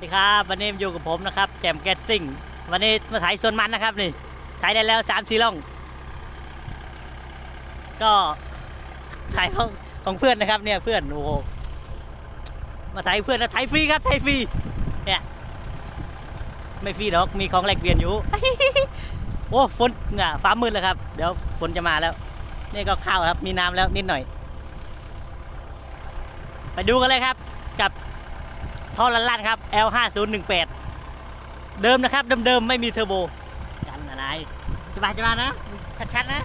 วัสดีครับวันนี้อยู่กับผมนะครับแจมแกสซิ่งวันนี้มาถ่ายสวนมันนะครับนี่ถ่ายได้แล้วสามสี่ล่อง ก็ถ่ายของของเพื่อนนะครับเนี่ยเพื่อนโอ้โหมาถ่ายเพื่อนนะถ่ายฟรีครับถ่ายฟรีเนี่ยไม่ฟรีหรอกมีของแลกเปลี่ยนอยู่โอ้ฝนน่ะฟ้ามืดแล้วครับ เดี๋ยวฝนจะมาแล้วนี่ก็ข้าวครับมีน้ำแล้วนิดหน่อย ไปดูกันเลยครับกับ ท่อลันลันครับ L5018 เดิมนะครับ เดิมๆ ไม่มีเทอร์โบ กันอะไรจะมาจะมานะชัดๆนะ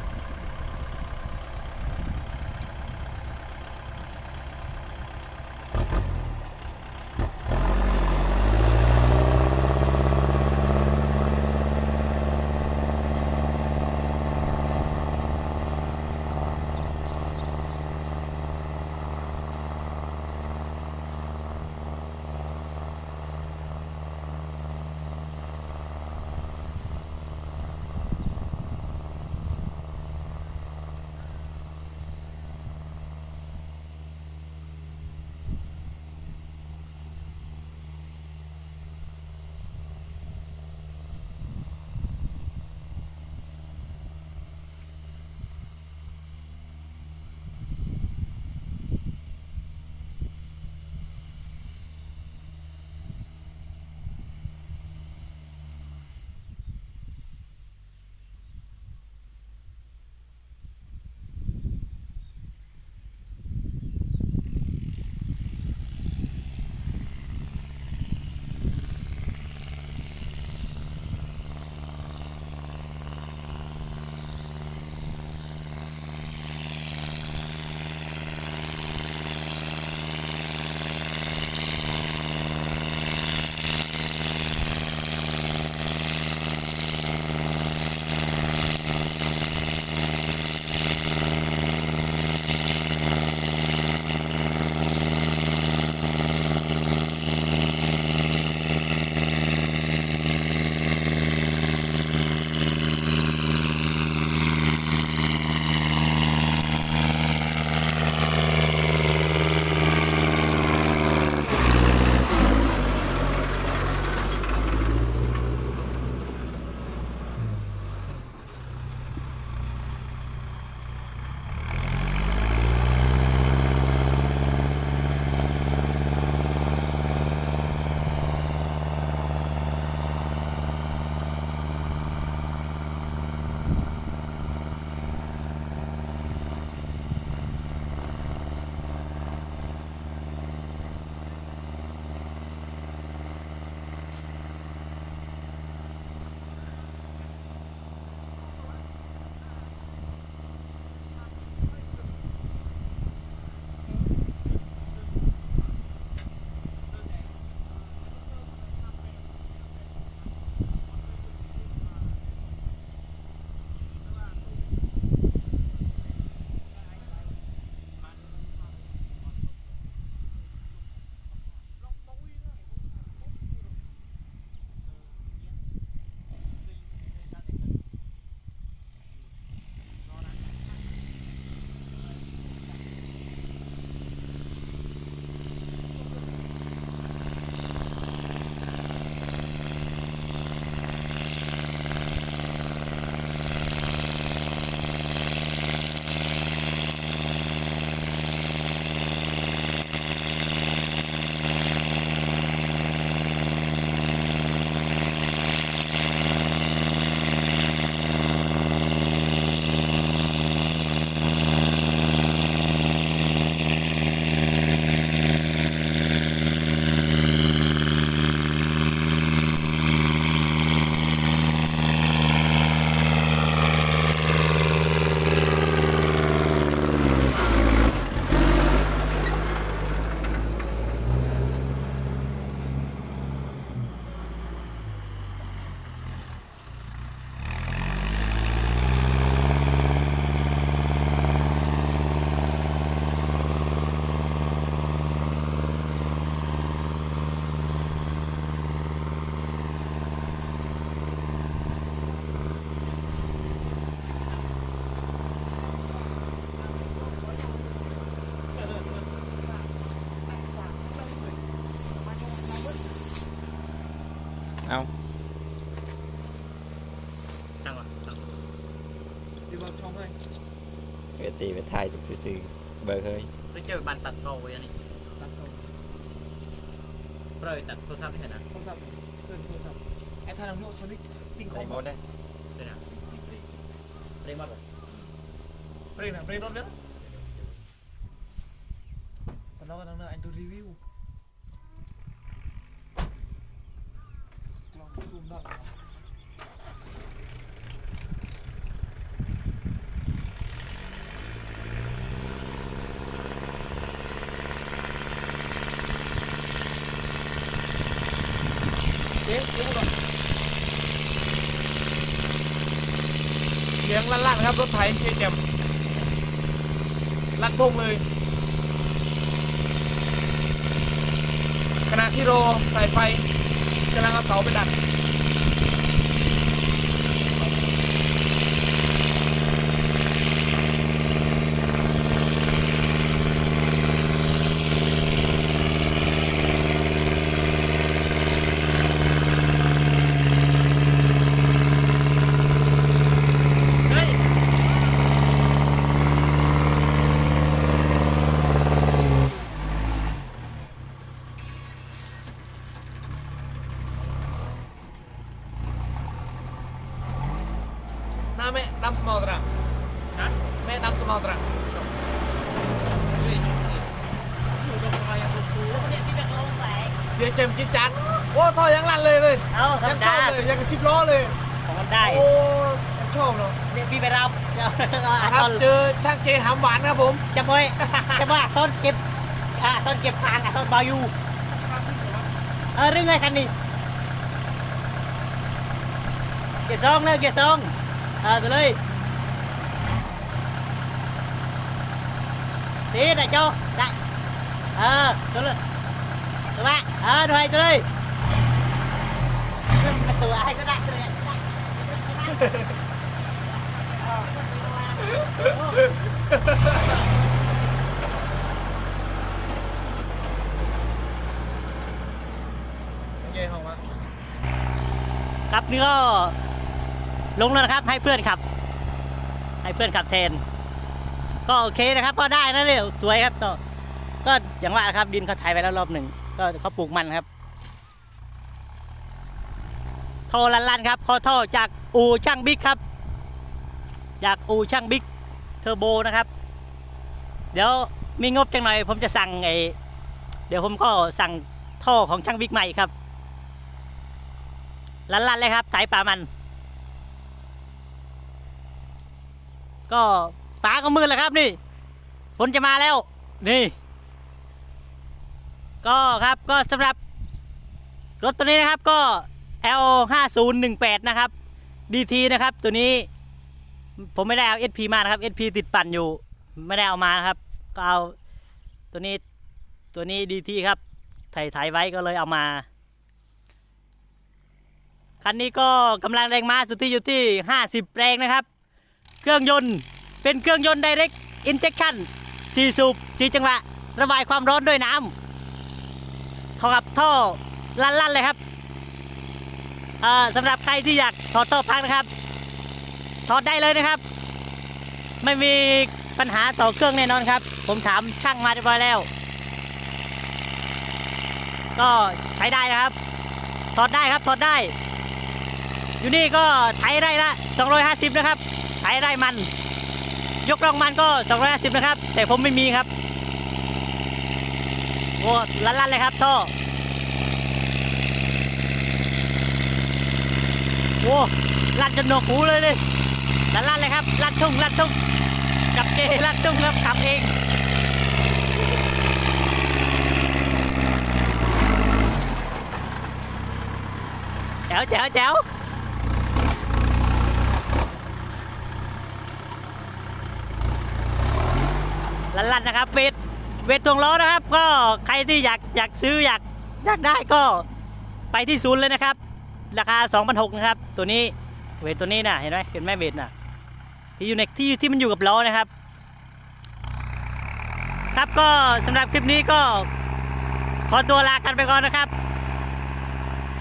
ดีบอกช่องเลยเอตีไปถ่ายจุกซื่อๆเบอร์เฮ้ยเพิ่งเจอบันตัดโตไว้อันนี้ตัดช่องเปรยตัดโทรศัพท์ไม่เห็นนะโทรศัพท์เพื่อนโทรศัพท์ไอ้ทางโน้ตโซนิกปิ้งคอใส่มหมดได้เดี๋ยวนะเปรย์มาเลยเบรกนะ เบรกรถเลยนะตอนนั้นก็นั่งนั่งไอ้ดูรีวิวลองซูมได้เอ๊ะเอ๊ะก่อนเสียงลั่นๆครับรถไถเชียร์แจ่มลั่นทงเลย ขณะที่รอสายไฟกำลังเอาเสาไปดัด เฮ้ย หน้าแม่ดำสมอลตรัง ฮะ แม่ดำสมอลตรัง อยู่ตรงไฟอะคุณครูเนี่ยที่เป็นลงแสง เสียงแจ่มกินจัดโอ้ท่อยังลั่นเลยเลยเอาธรรยัมงชอดาบเลยยังกับสิบล้อเลย ของมันได้ โอ้ยังชอบเนาะเนี่ยพี่ไปรับเดี๋ยวเอาครับตอนเจอช่างเจหำหวานครับผม จะบ่อยจะบ่อยซ่อนเก็บอ่าซ่อนเก็บทางอะซ่อนบายูเออเรื่องไงคันนี้เกียร์ซองเลยเกียร์ซองเออไปเลยตีนะโจได้เออตัวเลย ตัวละเออด้วยตัวเลยขึ้นมาตัวให้ก็ได้ตัวเลยได้โอเคห้องครับนี่ก็ลงแล้วนะครับให้เพื่อนขับ ให้เพื่อนขับแทน ก็โอเคนะครับ ก็ได้นะเนี่ยสวยครับก็ก็อย่างว่านะครับดินเขาไถไปแล้วรอบหนึ่ง ก็เขาปลูกมันครับท่อลันๆครับขอท่อจากอูช่างบิ๊กครับ จากอูช่างบิ๊กเทอร์โบนะครับ เดี๋ยวมีงบจังหน่อย ผมจะสั่งไอเดี๋ยวผมก็สั่งท่อของช่างบิ๊กใหม่ครับลันๆเลยครับสายป่ามัน ก็ฟ้าก็มืดแล้วครับนี่ฝนจะมาแล้ว นี่ ก็ครับก็สำหรับรถตัวนี้นะครับก็ L 5 0 1 8นะครับ DT นะครับตัวนี้ผมไม่ได้เอา SP มานะครับ SP ติดปั่นอยู่ไม่ได้เอามานะครับ ก็เอาตัวนี้ตัวนี้ DT ครับถ่ายถ่ายไว้ก็เลยเอามาคันนี้ก็กำลังแรงม้าสุทธิอยู่ที่ 50 แรงนะครับ เครื่องยนต์เป็นเครื่องยนต์ Direct Injection 4สูบ4จังหวะระบายความร้อนด้วยน้ำ เขากับท่อลั่นๆเลยครับสำหรับใครที่อยากถอดท่อพักนะครับถอดได้เลยนะครับ ไม่มีปัญหาต่อเครื่องแน่นอนครับ ผมถามช่างมาเรียบร้อยแล้ว ก็ใช้ได้นะครับถอดได้ครับถอดได้ อยู่นี่ก็ไถได้ละ 250 นะครับไถได้มัน ยกรองมันก็ 250 นะครับ แต่ผมไม่มีครับ อ้ลั่นๆเลยครับท่อโอ้ลั่นจนหนวกหูเลยเลยลั่นๆเลยครับลั่นทุ่งลั่นทุ่งกับเจลั่นทุ่งครับขับเองแจ๋วแจ๋วแจ๋วลั่นๆนะครับเวท เวทตวงล้อนะครับ ก็ใครที่อยากอยากซื้ออยากอยากได้ก็ไปที่ศูนย์เลยนะครับ ราคา2,600นะครับ ตัวนี้เวทตัวนี้นะเห็นไหมเห็นไหมเวทนะที่อยู่ในที่ที่มันอยู่กับล้อนะครับ ครับก็สำหรับคลิปนี้ก็ขอตัวลากันไปก่อนนะครับ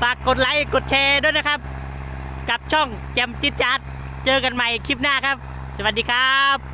ฝฝากกดไลค์กดแชร์ด้วยนะครับ กับช่องแจมจิตจัดเจอกันใหม่คลิปหน้าครับ สวัสดีครับ